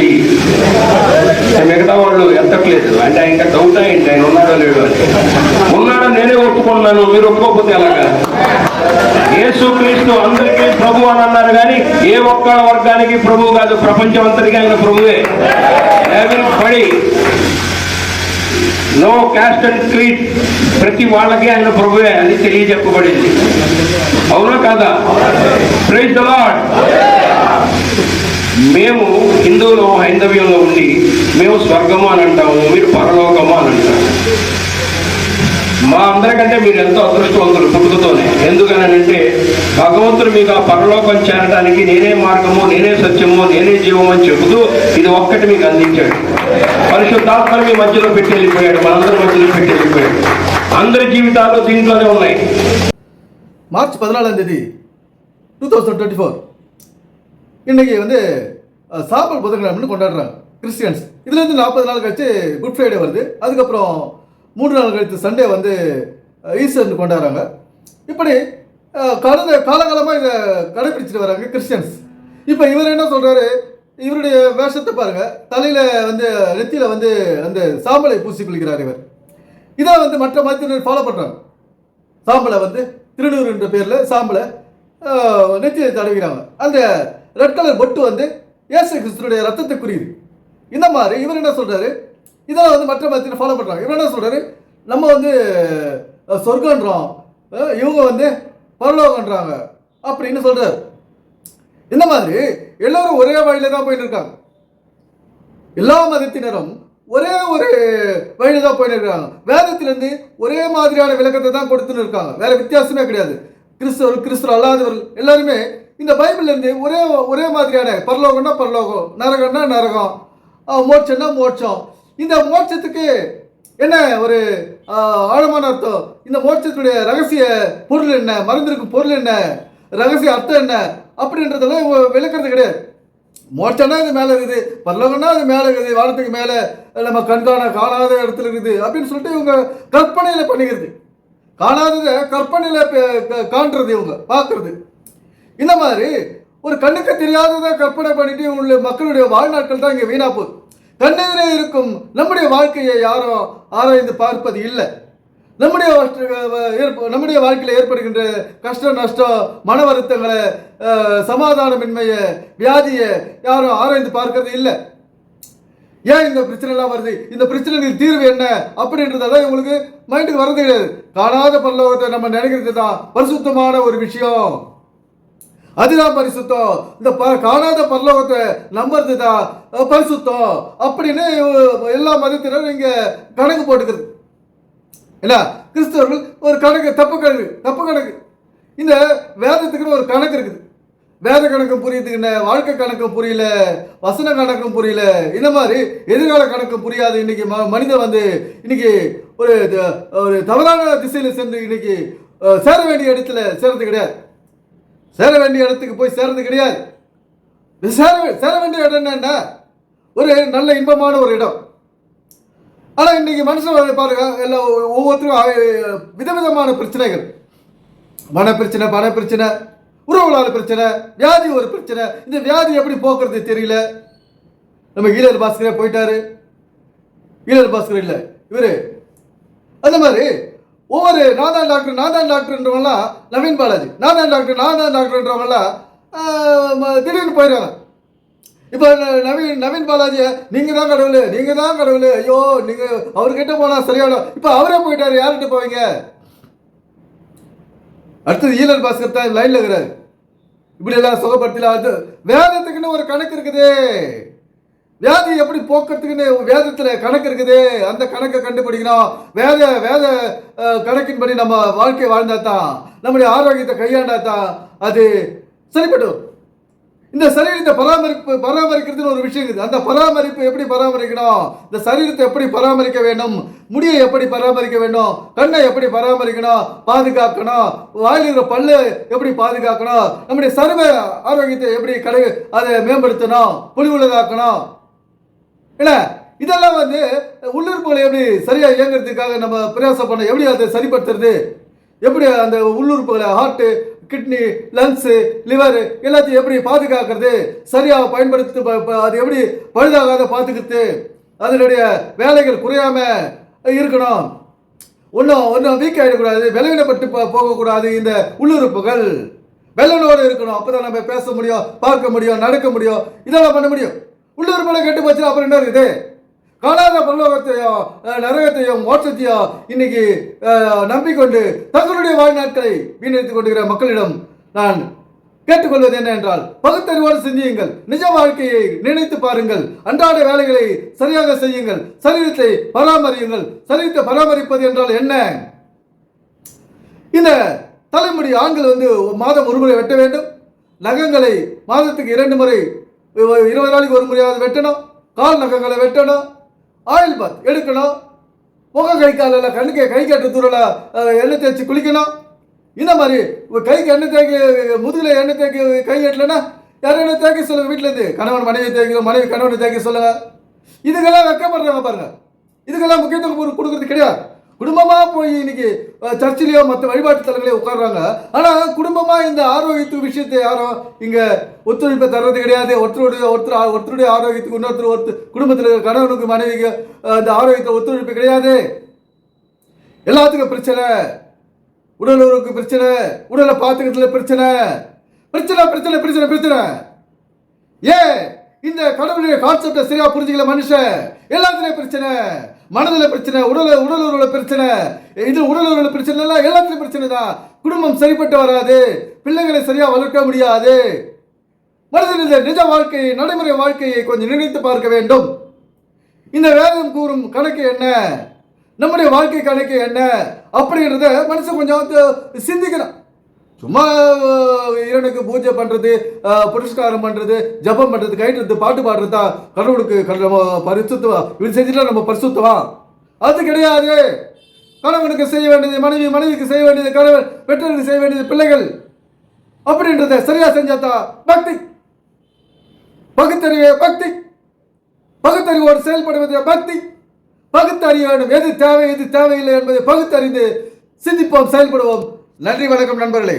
చెయ్యి మిగతా వాళ్ళు ఎత్తట్లేదు. అంటే ఇంకా డౌట్ అయింది ఆయన ఉన్నాడో లేడు? అని ఉన్నాడో నేనే ఒప్పుకున్నాను మీరు ఒప్పుకోకపోతే ఎలాగా? యేసు క్రీస్తు అందరికీ ప్రభు అని అన్నారు కానీ ఏ ఒక్క వర్గానికి ప్రభు కాదు ప్రపంచం అంతటికీ ఆయన ప్రభువే. పడి నో క్యాస్ట్ అండ్ క్రీడ్ ప్రతి వాళ్ళకి ఆయన ప్రభువే అని తెలియజెప్పబడింది. అవునా కాదా? ప్రైజ్ ద లాడ్ మేము హిందువులు హైందవ్యంలో ఉండి మేము స్వర్గము అని అంటాము మీరు పరలోకము అని అంటాము మా అందరికంటే మీరు ఎంతో అదృష్టవంతులు పుట్టుకతోనే. ఎందుకనంటే భగవంతుడు మీకు ఆ పరలోకం చేరడానికి నేనే మార్గము నేనే సత్యము నేనే జీవము అని చెబుతూ ఇది ఒక్కటి మీకు అందించాడు. పరిశుద్ధాత్మ మీ మధ్యలో పెట్టి వెళ్ళిపోయాడు మనందరి మధ్యలో పెట్టి వెళ్ళిపోయాడు అందరి జీవితాల్లో దీంట్లోనే ఉన్నాయి. మార్చి పదనాలు తేదీ టూ థౌజండ్ ట్వంటీ ఫోర్ இன்றைக்கி வந்து சாப்பல் சாம்பல் புதன்கிழமைன்னு கொண்டாடுறாங்க. கிறிஸ்டியன்ஸ். இதுலேருந்து நாற்பது நாள் கழித்து குட் ஃப்ரைடே வருது. அதுக்கப்புறம் மூன்று நாள் கழித்து சண்டே வந்து ஈஸ்டர்னு கொண்டாடுறாங்க. இப்படி கடந்த காலகாலமாக இதை கடைபிடிச்சிட்டு வராங்க கிறிஸ்டியன்ஸ். இப்போ இவர் என்ன சொல்கிறாரு இவருடைய வேஷத்தை பாருங்கள் தலையில் வந்து நெத்தியில் வந்து அந்த சாம்பலை பூசி குளிக்கிறார் இவர். இதை வந்து மற்ற மதத்தினர் ஃபாலோ பண்ணுறாங்க சாம்பலை வந்து திருநூறு என்ற பேரில் சாம்பலை நெத்தியில் தடவிக்கிறாங்க அந்த ரெட் கலர் பொட்டு வந்து இயேசு கிறிஸ்துடைய ரத்தத்தை குறியுது. இந்த மாதிரி இவர் என்ன சொல்கிறாரு இதெல்லாம் வந்து மற்ற மதத்தில் ஃபாலோ பண்ணுறாங்க இவர் என்ன சொல்கிறாரு நம்ம வந்து சொர்க்கன்றோம். இவங்க வந்து பரலோகன்றாங்க. அப்படின்னு சொல்கிறார் இந்த மாதிரி எல்லோரும் ஒரே வழியில தான் போயிட்டு இருக்காங்க. எல்லா மதத்தினரும் ஒரே ஒரு வழியில தான் போயிட்டு இருக்காங்க. வேதத்திலிருந்து ஒரே மாதிரியான விளக்கத்தை தான் கொடுத்துன்னு இருக்காங்க. வேற வித்தியாசமே கிடையாது. கிறிஸ்தவர் கிறிஸ்தவர் அல்லாதவர்கள் எல்லாருமே இந்த பைபிள்லேருந்து ஒரே ஒரே மாதிரியான பரலோகம்னா பரலோகம் நரகம்னா நரகம் மோட்சம்னா மோட்சம். இந்த மோட்சத்துக்கு என்ன ஒரு ஆழமான அர்த்தம்? இந்த மோட்சத்துடைய ரகசிய பொருள் என்ன? மறந்திருக்கும் பொருள் என்ன? ரகசிய அர்த்தம் என்ன? அப்படின்றதெல்லாம் விளக்குறது கிடையாது. மோட்சம்னா இது மேலே இருக்குது பரலோகம்னா அது மேலே இருக்குது வானத்துக்கு மேலே நம்ம கண்காண காணாத இடத்துல இருக்குது அப்படின்னு சொல்லிட்டு இவங்க கற்பனையில் பண்ணிக்கிறது. காணாததை கற்பனையில் க- காண்றது இவங்க பார்க்கறது. இந்த மாதிரி ஒரு கண்ணுக்கு தெரியாததை கற்பனை பண்ணிட்டு இவங்களுடைய மக்களுடைய வாழ்நாட்கள் தான் இங்கே வீணா போகுது. கண்ணெதிரே இருக்கும் நம்முடைய வாழ்க்கையை யாரும் ஆராய்ந்து பார்ப்பது இல்லை. நம்முடைய நம்முடைய வாழ்க்கையில் ஏற்படுகின்ற கஷ்டம் நஷ்டம் மன வருத்தங்களை சமாதானமின்மையை வியாதியை யாரும் ஆராய்ந்து பார்க்கறது இல்லை. ஏன் இந்த பிரச்சனைலாம் வருது? இந்த பிரச்சனைக்கு தீர்வு என்ன? அப்படின்றதெல்லாம் உங்களுக்கு மைண்டுக்கு வரது கிடையாது. காணாத பல்லோகத்தை நம்ம நினைக்கிறது தான் பரிசுத்தமான ஒரு விஷயம். அதுதான் பரிசுத்தம். இந்த ப காணாத பரலோகத்தை நம்புறது தான் பரிசுத்தம். அப்படின்னு எல்லா மதத்தினரும் இங்கே கணக்கு போட்டுக்கிறது. என்ன கிறிஸ்தவர்கள் ஒரு கணக்கு தப்பு கணக்கு தப்பு கணக்கு. இந்த வேதத்துக்குன்னு ஒரு கணக்கு இருக்குது. வேத கணக்கும் புரியுது என்ன வாழ்க்கை கணக்கும் புரியல வசன கணக்கும் புரியல இந்த மாதிரி எதிர்கால கணக்கும் புரியாது. இன்னைக்கு ம மனிதன் வந்து இன்னைக்கு ஒரு த- ஒரு தவறான திசையில் சென்று இன்னைக்கு சேர வேண்டிய இடத்துல சேர்றது கிடையாது. சேர வேண்டிய இடத்துக்கு போய் சேர்றது கிடையாது. சேர சேர வேண்டிய இடம் என்னன்னா ஒரு நல்ல இன்பமான ஒரு இடம். ஆனால் இன்னைக்கு மனுஷன் பாருங்க எல்லாம் ஒவ்வொருத்தரும் விதவிதமான பிரச்சனைகள். மன பிரச்சனை பண பிரச்சனை உறவுகளால் பிரச்சனை வியாதி ஒரு பிரச்சனை. இந்த வியாதி எப்படி போக்குறது தெரியல. நம்ம ஈழர் பாஸ்கரே போயிட்டாரு. ஈழர் பாஸ்கர் இல்லை இவரு. அந்த மாதிரி ஒவ்வொரு நான் தான் டாக்டர் நாதான் டாக்டர்ன்றவங்களாம் நவீன் பாலாஜி. நாதான் டாக்டர் நாதான் டாக்டர்ன்றவங்களாம் திடீர்னு போயிடுறாங்க. இப்போ நவீன் நவீன் பாலாஜியை நீங்கள் தான் கடவுள் நீங்கள் தான் கடவுள் ஐயோ நீங்கள் அவர்கிட்ட போனால் சரியான? இப்போ அவரே போயிட்டார் யார்கிட்ட போவீங்க? அடுத்தது ஈழர் பாஸ்கர் தான் லைனில் இருக்கிறார். இப்படி எல்லாம் சுகப்படுத்தல அது வேதத்துக்குன்னு ஒரு கணக்கு இருக்குது. வியாதி எப்படி போக்குறதுக்குன்னு வேதத்தில் கணக்கு இருக்குது. அந்த கணக்கை கண்டுபிடிக்கணும். வேத வேத கணக்கின்படி நம்ம வாழ்க்கை வாழ்ந்தா தான் நம்முடைய ஆரோக்கியத்தை கையாண்டா தான் அது சரிப்பட்டு இந்த சரீரத்தை பராமரிப்பு பராமரிக்கிறதுன்னு ஒரு விஷயம் இருக்குது. அந்த பராமரிப்பு எப்படி பராமரிக்கணும்? இந்த சரீரத்தை எப்படி பராமரிக்க வேண்டும்? முடியை எப்படி பராமரிக்க வேண்டும்? கண்ணை எப்படி பராமரிக்கணும்? பாதுகாக்கணும். வாயிலிருக்கிற பல்லு எப்படி பாதுகாக்கணும்? நம்முடைய சரும ஆரோக்கியத்தை எப்படி கடை அதை மேம்படுத்தணும்? பொலிவுள்ளதாக்கணும்? இல்ல இதெல்லாம் வந்து உள்ளுறுப்புகளை எப்படி சரியாக இயங்குறதுக்காக நம்ம பிரயாசம் பண்ண எப்படி அதை சரிப்படுத்துறது? எப்படி அந்த உள்ளுறுப்புகளை ஹார்ட்டு கிட்னி லங்ஸு லிவர் எல்லாத்தையும் எப்படி பாதுகாக்கிறது? சரியாக பயன்படுத்தி அது எப்படி பழுதாகாத பார்த்துக்கிறது அதனுடைய வேலைகள் குறையாம இருக்கணும். ஒன்றும் ஒன்றும் வீக் ஆகிடக்கூடாது வெளியிடப்பட்டு போகக்கூடாது இந்த உள்ளுறுப்புகள். வெள்ளனோடு இருக்கணும் அப்பதான் நம்ம பேச முடியும் பார்க்க முடியும் நடக்க முடியும் இதெல்லாம் பண்ண முடியும். உள்ளூர் மேலே கெட்டு போச்சுன்னா அப்புறம் என்ன இருக்குது? காலாத பரலோகத்தையும் நரகத்தையும் மோட்சத்தையும் இன்னைக்கு நம்பிக்கொண்டு தங்களுடைய வாழ்நாட்களை வீணடித்துக் கொண்டிருக்கிற மக்களிடம் நான் கேட்டுக்கொள்வது என்ன என்றால் பகுத்தறிவோடு சிந்தியுங்கள். நிஜ வாழ்க்கையை நினைத்து பாருங்கள். அன்றாட வேலைகளை சரியாக செய்யுங்கள். சரீரத்தை பராமரியுங்கள். சரீரத்தை பராமரிப்பது என்றால் என்ன? இந்த தலைமுடி ஆண்கள் வந்து மாதம் ஒரு முறை வெட்ட வேண்டும். நகங்களை மாதத்துக்கு இரண்டு முறை இருபது நாளைக்கு ஒரு முறையாவது வெட்டணும். கால் நகங்களை வெட்டணும். ஆயில் பாத் எடுக்கணும். முக கை காலில் கண்ணுக்கு கை கட்டு தூரில் எண்ணெய் தேய்ச்சி குளிக்கணும். இந்த மாதிரி கைக்கு எண்ணெய் தேய்க்க முதுகில் எண்ணெய் தேய்க்க கை எட்டலைன்னா யாரும் எண்ணெய் தேய்க்க சொல்லுங்க வீட்டிலேருந்து கணவன் மனைவி தேய்க்கணும் மனைவி கணவனை தேய்க்க சொல்லுங்க. இதுக்கெல்லாம் வெக்கப்படுறாங்க பாருங்க. இதுக்கெல்லாம் முக்கியத்துவம் கொடுக்குறது கிடையாது. குடும்பமாக போய் இன்னைக்கு சர்ச்சிலேயோ மற்ற வழிபாட்டு தலங்களையோ உட்கார்றாங்க. ஆனால் குடும்பமாக இந்த ஆரோக்கியத்து விஷயத்தை யாரும் இங்கே ஒத்துழைப்பை தர்றது கிடையாது. ஒருத்தருடைய ஒருத்தர் ஒருத்தருடைய ஆரோக்கியத்துக்கு இன்னொருத்தர் ஒருத்தர் குடும்பத்தில் கணவனுக்கு மனைவிக்கு அந்த இந்த ஆரோக்கியத்தை ஒத்துழைப்பு கிடையாது. எல்லாத்துக்கும் பிரச்சனை. உடல் உறவுக்கு பிரச்சனை. உடலை பார்த்துக்கிறதுல பிரச்சனை. பிரச்சனை பிரச்சனை பிரச்சனை பிரச்சனை. ஏன்? இந்த கடவுளுடைய கான்செப்டை சரியா புரிஞ்சுக்கல மனுஷன். எல்லாத்துலயும் பிரச்சனை. மனதில் பிரச்சனை உடல் உடல் உறவுல பிரச்சனை. இது உடல் உறவுல பிரச்சனை எல்லாம் எல்லாத்துலயும் பிரச்சனை தான் குடும்பம் சரிப்பட்டு வராது. பிள்ளைகளை சரியா வளர்க்க முடியாது. மனதில் இந்த நிஜ வாழ்க்கையை நடைமுறை வாழ்க்கையை கொஞ்சம் நினைத்து பார்க்க வேண்டும். இந்த வேதம் கூறும் கணக்கு என்ன? நம்முடைய வாழ்க்கை கணக்கு என்ன? அப்படின்றத மனுஷன் கொஞ்சம் சிந்திக்கிறான் சிந்திக்கணும். சும்மா அஹ், இறைவனுக்கு பூஜை பண்றது புரஸ்காரம் பண்றது ஜபம் பண்றது கைட்டுறது பாட்டு பாடுறது தான் கடவுளுக்கு கட- நம்ம பரிசுத்தவா? இது செஞ்சுட்டா நம்ம பரிசுத்துவா? அது கிடையாது. கணவனுக்கு செய்ய வேண்டியது மனைவி மனைவிக்கு செய்ய வேண்டியது கணவன் பெற்றோருக்கு செய்ய வேண்டியது பிள்ளைகள். அப்படின்றத சரியா செஞ்சாதான் பக்தி. பகுத்தறிவு பக்தி. பகுத்தறிவோடு செயல்படுவது பக்தி. பகுத்தறிய வேண்டும் எது தேவை எது தேவையில்லை என்பதை பகுத்தறிந்து சிந்திப்போம் செயல்படுவோம். நன்றி வணக்கம் நண்பர்களே.